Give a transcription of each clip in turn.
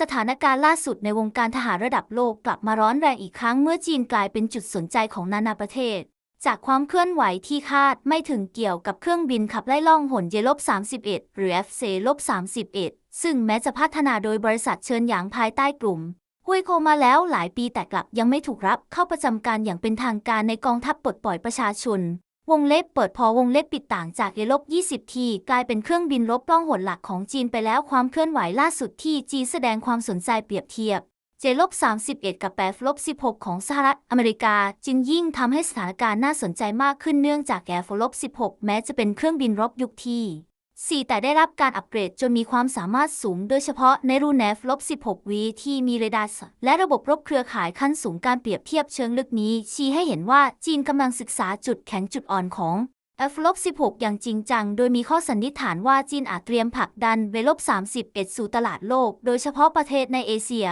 สถานการณ์ล่าสุดในวงการทหารระดับโลกกลับมาร้อนแรงอีกครั้งเมื่อจีนกลายเป็นจุดสนใจของนานาประเทศ จากความเคลื่อนไหวที่คาดไม่ถึงเกี่ยวกับเครื่องบินขับไล่ล่องหนเยลบ31 หรือ FC ลบ31 ซึ่งแม้จะพัฒนาโดยบริษัทเชิญหยางภายใต้กลุ่มฮุยโคมาแล้วหลายปีแต่กลับยังไม่ถูกรับเข้าประจำการอย่างเป็นทางการในกองทัพปลดปล่อยประชาชน วงเล็บเปิดพอวงเล็บปิดต่างจากเยลบ20 ที กลายเป็นเครื่องบินรบล่องหนหลักของจีนไปแล้วความเคลื่อนไหวล่าสุดที่จีนแสดงความสนใจเปรียบเทียบเจลบ31 กับแปฟลบ16 ของสหรัฐอเมริกาจึงยิ่งทำให้สถานการณ์น่าสนใจมากขึ้นเนื่องจากแอร์ฟลบ16 แม้จะเป็นเครื่องบินรบยุคที่ 4 แต่ได้รับการอัปเกรดจนมีความสามารถสูง โดยเฉพาะในรุ่น F ลบ16 V ที่มีเรดาร์และระบบรบเครือข่ายขั้นสูงการเปรียบเทียบเชิงลึกนี้ ชี้ให้เห็นว่าจีนกำลังศึกษาจุดแข็งจุดอ่อนของ F ลบ16 อย่างจริงจัง โดยมีข้อสันนิษฐานว่าจีนอาจเตรียมผลักดันเวลบ31 สู่ตลาดโลก โดยเฉพาะประเทศในเอเชีย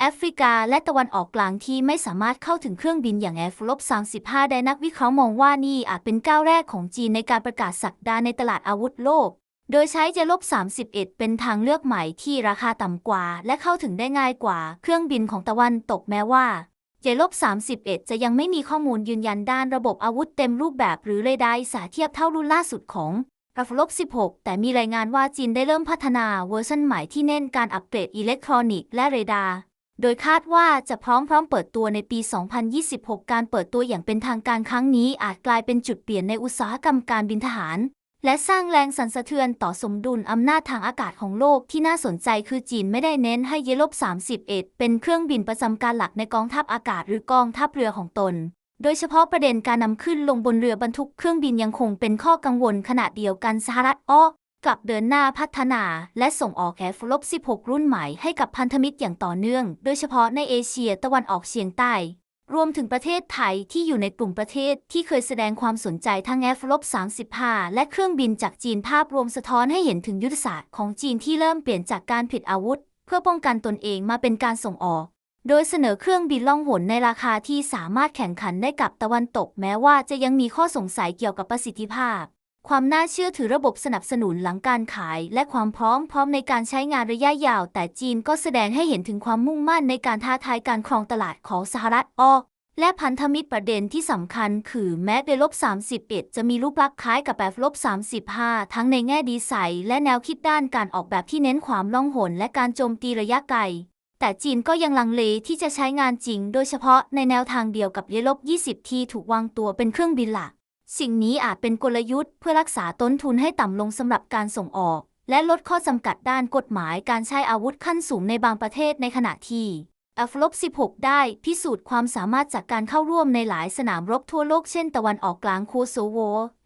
แอฟริกา และตะวันออกกลางที่ไม่สามารถเข้าถึงเครื่องบินอย่าง F ลบ35ได้นักวิเคราะห์มองว่านี่อาจเป็นก้าวแรกของจีนในการประกาศสักดาในตลาดอาวุธโลก โดยใช้เจลบ31 เป็นทางเลือกใหม่ที่ราคาต่ำกว่า และเข้าถึงได้ง่ายกว่า เครื่องบินของตะวันตกแม้ว่าเจลบ31 จะยังไม่มีข้อมูลยืนยันด้านระบบอาวุธเต็มรูปแบบหรือเรดาร์สาเทียบเท่ารุ่นล่าสุดของราฟลบ16 แต่มีรายงานว่าจีนได้เริ่มพัฒนาเวอร์ชันใหม่ที่เน้นการอัปเกรดอิเล็กทรอนิกส์และเรดาร์โดยคาดว่าจะพร้อมพร้อมเปิดตัวในปี 2026 การเปิดตัวอย่างเป็นทางการครั้งนี้อาจกลายเป็นจุดเปลี่ยนในอุตสาหกรรมการบินทหาร และสร้างแรงสั่นสะเทือนต่อสมดุลอำนาจทางอากาศของโลกที่น่าสนใจคือจีนไม่ได้เน้นให้เยลบ31 เป็นเครื่องบินประจำการหลักในกองทัพอากาศหรือกองทัพเรือของตน โดยเฉพาะประเด็นการนำขึ้นลงบนเรือบรรทุกเครื่องบินยังคงเป็นข้อกังวลขณะเดียวกันสหรัฐอ้อกลับเดินหน้าพัฒนาและส่งออกแอฟลบ16 รุ่นใหม่ให้กับพันธมิตรอย่างต่อเนื่อง โดยเฉพาะในเอเชียตะวันออกเฉียงใต้ รวมถึงประเทศไทยที่อยู่ในกลุ่มประเทศที่เคยแสดงความสนใจทั้งแอฟลบ35 และเครื่องบินจากจีนภาพรวมสะท้อนให้เห็นถึงยุทธศาสตร์ของจีนที่เริ่มเปลี่ยนจากการผลิตอาวุธ เพื่อป้องกันตนเองมาเป็นการส่งออก โดยเสนอเครื่องบินล่องหนในราคาที่สามารถแข่งขันได้กับตะวันตก แม้ว่าจะยังมีข้อสงสัยเกี่ยวกับประสิทธิภาพ ความน่าเชื่อถือระบบสนับสนุนหลังการขาย และความพร้อมพร้อมในการใช้งานระยะยาว แต่จีนก็แสดงให้เห็นถึงความมุ่งมั่นในการท้าทายการครองตลาดของสหรัฐออก และพันธมิตรประเด็นที่สำคัญคือแม้เดลบ31 จะมีรูปลักษณ์คล้ายกับแบบลบ35 ทั้งในแง่ดีไซน์และแนวคิดด้านการออกแบบที่เน้นความล่องหนและการโจมตีระยะไกลแต่จีนก็ยังลังเลที่จะใช้งานจริง โดยเฉพาะในแนวทางเดียวกับเยลบ20 ที่ถูกวางตัวเป็นเครื่องบินหลัก สิ่งนี้อาจเป็นกลยุทธ์เพื่อรักษาต้นทุนให้ต่ำลงสำหรับการส่งออก และลดข้อจำกัดด้านกฎหมายการใช้อาวุธขั้นสูงในบางประเทศในขณะที่ f 16 ได้พิสูจน์ความสามารถจากการเข้าร่วมในหลายสนามรบทั่วโลกเช่นตะวันออกกลางโคโซโว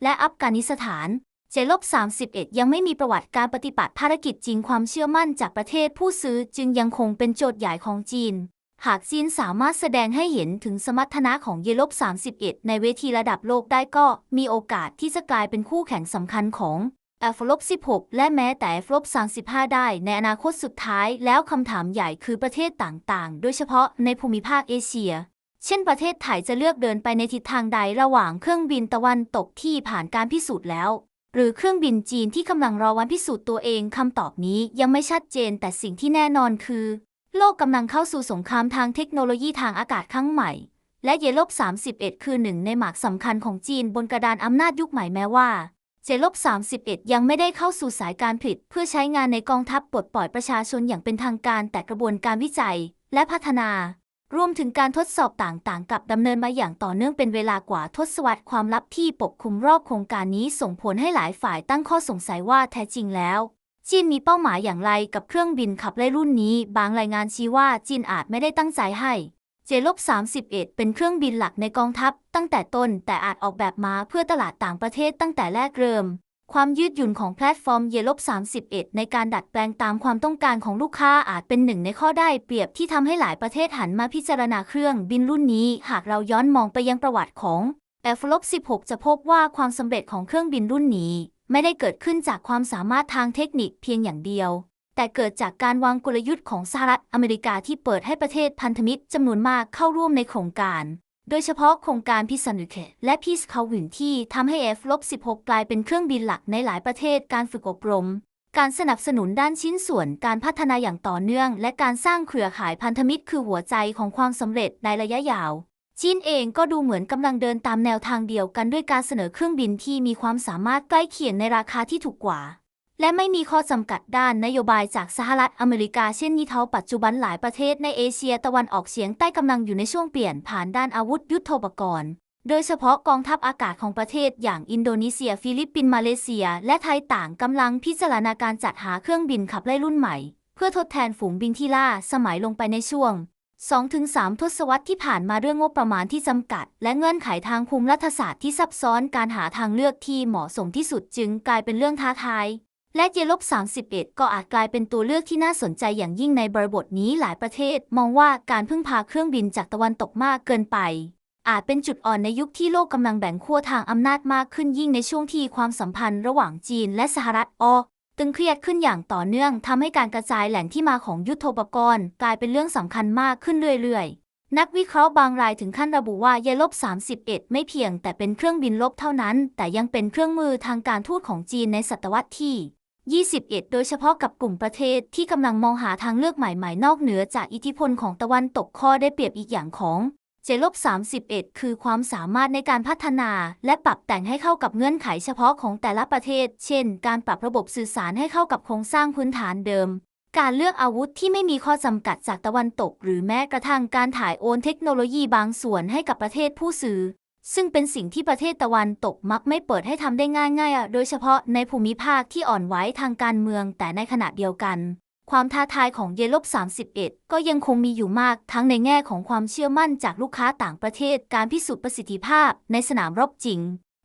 และอัฟกานิสถาน เจลบ31 ยังไม่มีประวัติการปฏิบัติภารกิจจริงความเชื่อมั่นจากประเทศผู้ซื้อจึงยังคงเป็นโจทย์ใหญ่ของจีน หากจีนสามารถแสดงให้เห็นถึงสมรรถนะของเยลบ31 ในเวทีระดับโลกได้ก็มีโอกาสที่จะกลายเป็นคู่แข่งสำคัญของ f 16 และแม้แต่ f 35 ได้ในอนาคตสุดท้ายแล้วคำถามใหญ่คือประเทศต่างๆ โดยเฉพาะในภูมิภาคเอเชีย เช่นประเทศไทยจะเลือกเดินไปในทิศทางใดระหว่างเครื่องบินตะวันตกที่ผ่านการพิสูจน์แล้วหรือเครื่องบินจีนที่กำลังรอวันพิสูจน์ตัวเองคำตอบนี้ยังไม่ชัดเจนแต่สิ่งที่แน่นอนคือ โลกกำลังเข้าสู่สงครามทางเทคโนโลยีทางอากาศครั้งใหม่ และเยลบ31 คือหนึ่งในหมากสำคัญของจีนบนกระดานอำนาจยุคใหม่แม้ว่าเจลบ31 ยังไม่ได้เข้าสู่สายการผลิต เพื่อใช้งานในกองทัพปลดปล่อยประชาชนอย่างเป็นทางการแต่กระบวนการวิจัยและพัฒนารวมถึงการทดสอบต่างๆ กับดำเนินมาอย่างต่อเนื่องเป็นเวลากว่าทศวรรษความลับที่ปกคลุมรอบโครงการนี้ส่งผลให้หลายฝ่ายตั้งข้อสงสัยว่าแท้จริงแล้ว จีนมีเป้าหมายอย่างไรกับเครื่องบินขับไล่รุ่นนี้ บางรายงานชี้ว่าจีนอาจไม่ได้ตั้งใจให้เจลบ31 เป็นเครื่องบินหลักในกองทัพ ตั้งแต่ต้นแต่อาจออกแบบมาเพื่อตลาดต่างประเทศตั้งแต่แรกเริ่ม ความยืดหยุ่นของแพลตฟอร์มเยลบ31 ในการดัดแปลงตามความต้องการของลูกค้าอาจเป็นหนึ่งในข้อได้เปรียบที่ทำให้หลายประเทศหันมาพิจารณาเครื่องบินรุ่นนี้ หากเราย้อนมองไปยังประวัติของ f 16 จะพบว่าความสำเร็จของเครื่องบินรุ่นนี้ ไม่ได้เกิดขึ้นจากความสามารถทางเทคนิคเพียงอย่างเดียว แต่เกิดจากการวางกลยุทธ์ของสหรัฐอเมริกาที่เปิดให้ประเทศพันธมิตรจำนวนมากเข้าร่วมในโครงการ โดยเฉพาะโครงการพิสันุเคและพีสคาวินที่ทำให้ F-16 กลายเป็นเครื่องบินหลักในหลายประเทศการฝึกอบรม การสนับสนุนด้านชิ้นส่วนการพัฒนาอย่างต่อเนื่อง และการสร้างเครือข่ายพันธมิตรคือหัวใจของความสำเร็จในระยะยาว จีนเองก็ดูเหมือนกำลังเดินตามแนวทางเดียวกันด้วยการเสนอเครื่องบินที่มีความสามารถใกล้เคียงในราคาที่ถูกกว่า และไม่มีข้อจำกัดด้านนโยบายจากสหรัฐอเมริกาเช่นนี้เท่าปัจจุบันหลายประเทศในเอเชียตะวันออกเฉียงใต้กำลังอยู่ในช่วงเปลี่ยนผ่านด้านอาวุธยุทโธปกรณ์ โดยเฉพาะกองทัพอากาศของประเทศอย่างอินโดนีเซีย ฟิลิปปินส์มาเลเซีย และไทยต่างกำลังพิจารณาการจัดหาเครื่องบินขับไล่รุ่นใหม่ เพื่อทดแทนฝูงบินที่ล่าสมัยลงไปในช่วง 2-3 ทศวรรษที่ผ่านมาเรื่องงบประมาณที่จำกัด และเงื่อนไขทางภูมิรัฐศาสตร์ที่ซับซ้อนการหาทางเลือกที่เหมาะสมที่สุดจึงกลายเป็นเรื่องท้าทาย และเยลบ31 ก็อาจกลายเป็นตัวเลือกที่น่าสนใจอย่างยิ่งในบริบทนี้หลายประเทศ มองว่าการพึ่งพาเครื่องบินจากตะวันตกมากเกินไป อาจเป็นจุดอ่อนในยุคที่โลกกำลังแบ่งขั้วทางอำนาจมากขึ้นยิ่งในช่วงที่ความสัมพันธ์ระหว่างจีนและสหรัฐอ ตึงเครียดขึ้นอย่างต่อเนื่องทำให้การกระจายแหล่งที่มาของยุทโธปกรณ์กลายเป็นเรื่องสำคัญมากขึ้นเรื่อยๆ นักวิเคราะห์บางรายถึงขั้นระบุว่าเยลบ31 ไม่เพียงแต่เป็นเครื่องบินลบเท่านั้น แต่ยังเป็นเครื่องมือทางการทูตของจีนในศตวรรษที่ 21 โดยเฉพาะกับกลุ่มประเทศที่กำลังมองหาทางเลือกใหม่ๆ นอกเหนือจากอิทธิพลของตะวันตกข้อได้เปรียบอีกอย่างของ เจลบ31 คือความสามารถในการพัฒนาและปรับแต่งให้เข้ากับเงื่อนไขเฉพาะของแต่ละประเทศ เช่น การปรับระบบสื่อสารให้เข้ากับโครงสร้างพื้นฐานเดิม การเลือกอาวุธที่ไม่มีข้อจำกัดจากตะวันตก หรือแม้กระทั่งการถ่ายโอนเทคโนโลยีบางส่วนให้กับประเทศผู้ซื้อ ซึ่งเป็นสิ่งที่ประเทศตะวันตกมักไม่เปิดให้ทำได้ง่ายๆ โดยเฉพาะในภูมิภาคที่อ่อนไหวทางการเมือง แต่ในขณะเดียวกัน ความท้าทายของเยลบ31 ก็ยังคงมีอยู่มากทั้งในแง่ของความเชื่อมั่นจากลูกค้าต่างประเทศ การพิสูจน์ประสิทธิภาพในสนามรบจริง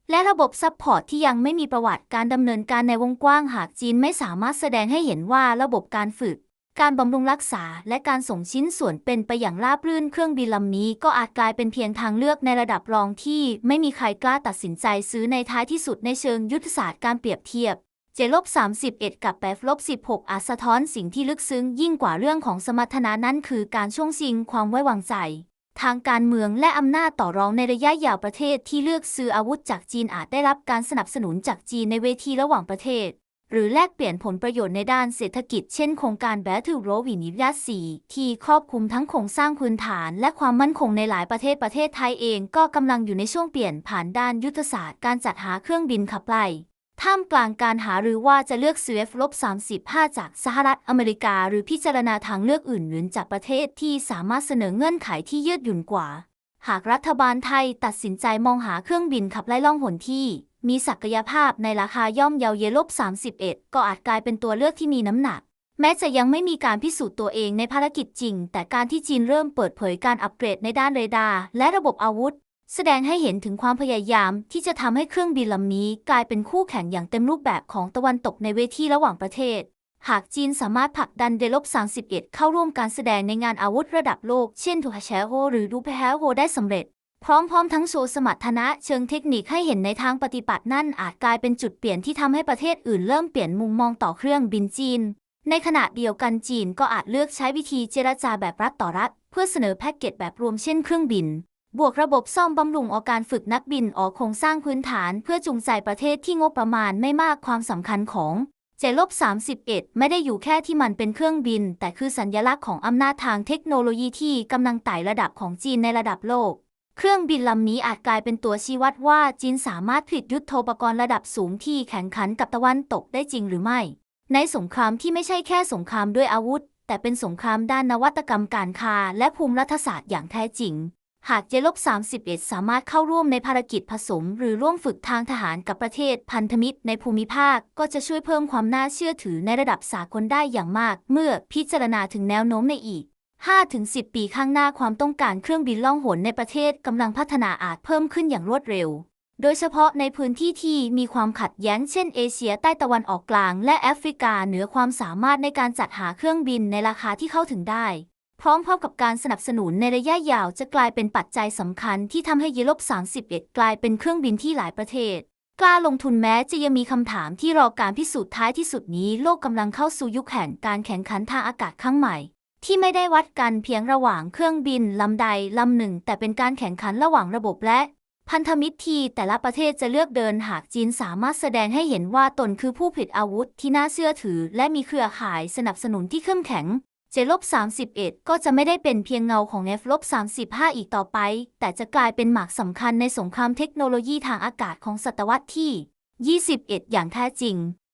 และระบบซัพพอร์ตที่ยังไม่มีประวัติการดำเนินการในวงกว้างหากจีนไม่สามารถแสดงให้เห็นว่าระบบการฝึก การบำรุงรักษา และการส่งชิ้นส่วนเป็นไปอย่างราบรื่นเครื่องบินลำนี้ ก็อาจกลายเป็นเพียงทางเลือกในระดับรองที่ ไม่มีใครกล้าตัดสินใจซื้อในท้ายที่สุดในเชิงยุทธศาสตร์การเปรียบเทียบ เจลบ31 กับแปฟลบ16อาจสะท้อนสิ่งที่ลึกซึ้งยิ่งกว่าเรื่องของสมรรถนะนั้นคือการช่วงชิงความไว้วางใจ ทางการเมืองและอำนาจต่อรองในระยะยาวประเทศที่เลือกซื้ออาวุธจากจีนอาจได้รับการสนับสนุนจากจีนในเวทีระหว่างประเทศ หรือแลกเปลี่ยนผลประโยชน์ในด้านเศรษฐกิจเช่นโครงการแบทเทิลโรวินิยาสีที่ครอบคลุมทั้งโครงสร้างพื้นฐาน และความมั่นคงในหลายประเทศประเทศไทยเอง ก็กำลังอยู่ในช่วงเปลี่ยนผ่านด้านยุทธศาสตร์การจัดหาเครื่องบินขับไล่ ท่ามกลางการหาหรือว่าจะเลือกซื้อ F-35 จากสหรัฐอเมริกา หรือพิจารณาทางเลือกอื่นๆจากประเทศที่สามารถเสนอเงื่อนไขที่ยืดหยุ่นกว่า หากรัฐบาลไทยตัดสินใจมองหาเครื่องบินขับไล่ล่องหนที่ มีศักยภาพในราคาย่อมเยาเยลบ31 ก็อาจกลายเป็นตัวเลือกที่มีน้ำหนัก แม้จะยังไม่มีการพิสูจน์ตัวเองในภารกิจจริง แต่การที่จีนเริ่มเปิดเผยการอัปเกรดในด้านเรดาร์และระบบอาวุธ แสดงให้เห็นถึงความพยายามที่จะทำให้เครื่องบินลำนี้กลายเป็นคู่แข่งอย่างเต็มรูปแบบของตะวันตกในเวทีระหว่างประเทศ หากจีนสามารถผลักดันเดลบ31 เข้าร่วมการแสดงในงานอาวุธระดับโลก เช่นทูฮาเชโฮหรือดูเพฮโฮได้สำเร็จ พร้อมๆ ทั้งโชว์สมรรถนะเชิงเทคนิคให้เห็นในทางปฏิบัตินั่นอาจกลายเป็นจุดเปลี่ยนที่ทำให้ประเทศอื่นเริ่มเปลี่ยนมุมมองต่อเครื่องบินจีน ในขณะเดียวกันจีนก็อาจเลือกใช้วิธีเจรจาแบบรัฐต่อรัฐ เพื่อเสนอแพ็กเกจแบบรวมเช่นเครื่องบิน บวกระบบซ่อมบำรุงออกการฝึกนักบินออกโครงสร้างพื้นฐานเพื่อจูงใจประเทศที่งบประมาณไม่มากความสำคัญของเจลบ31 ไม่ได้อยู่แค่ที่มันเป็นเครื่องบิน แต่คือสัญลักษณ์ของอำนาจทางเทคโนโลยีที่กำลังไต่ระดับของจีนในระดับโลก เครื่องบินลำนี้อาจกลายเป็นตัวชี้วัดว่าจีนสามารถผลิตยุทโธปกรณ์ระดับสูงที่แข่งขันกับตะวันตกได้จริงหรือไม่ ในสงครามที่ไม่ใช่แค่สงครามด้วยอาวุธ แต่เป็นสงครามด้านนวัตกรรมการค้าและภูมิรัฐศาสตร์อย่างแท้จริง หากเจลบ31 สามารถเข้าร่วมในภารกิจผสม หรือร่วมฝึกทางทหารกับประเทศพันธมิตรในภูมิภาค ก็จะช่วยเพิ่มความน่าเชื่อถือในระดับสากลได้อย่างมาก เมื่อพิจารณาถึงแนวโน้มในอีก 5-10 ปีข้างหน้าความต้องการเครื่องบินล่องหนในประเทศกำลังพัฒนาอาจเพิ่มขึ้นอย่างรวดเร็ว โดยเฉพาะในพื้นที่ที่มีความขัดแย้งเช่นเอเชียใต้ตะวันออกกลาง และแอฟริกาเหนือความสามารถในการจัดหาเครื่องบินในราคาที่เข้าถึงได้ พร้อมๆกับการสนับสนุนในระยะยาวจะกลายเป็นปัจจัยสำคัญที่ทำให้เยลบ31 กลายเป็นเครื่องบินที่หลายประเทศกล้าลงทุนแม้จะยังมีคำถามที่รอการพิสูจน์ท้ายที่สุดนี้ โลกกำลังเข้าสู่ยุคแห่งการแข่งขันทางอากาศครั้งใหม่ ที่ไม่ได้วัดกันเพียงระหว่างเครื่องบินลำใดลำหนึ่ง แต่เป็นการแข่งขันระหว่างระบบและ พันธมิตรที่แต่ละประเทศจะเลือกเดินหากจีนสามารถแสดงให้เห็นว่าตนคือผู้ผลิตอาวุธที่น่าเชื่อถือ และมีเครือข่ายสนับสนุนที่เข้มแข็ง เจลบ31 ก็จะไม่ได้เป็นเพียงเงาของ F ลบ35 อีกต่อไป แต่จะกลายเป็นหมากสำคัญในสงครามเทคโนโลยีทางอากาศของศตวรรษที่ 21 อย่างแท้จริง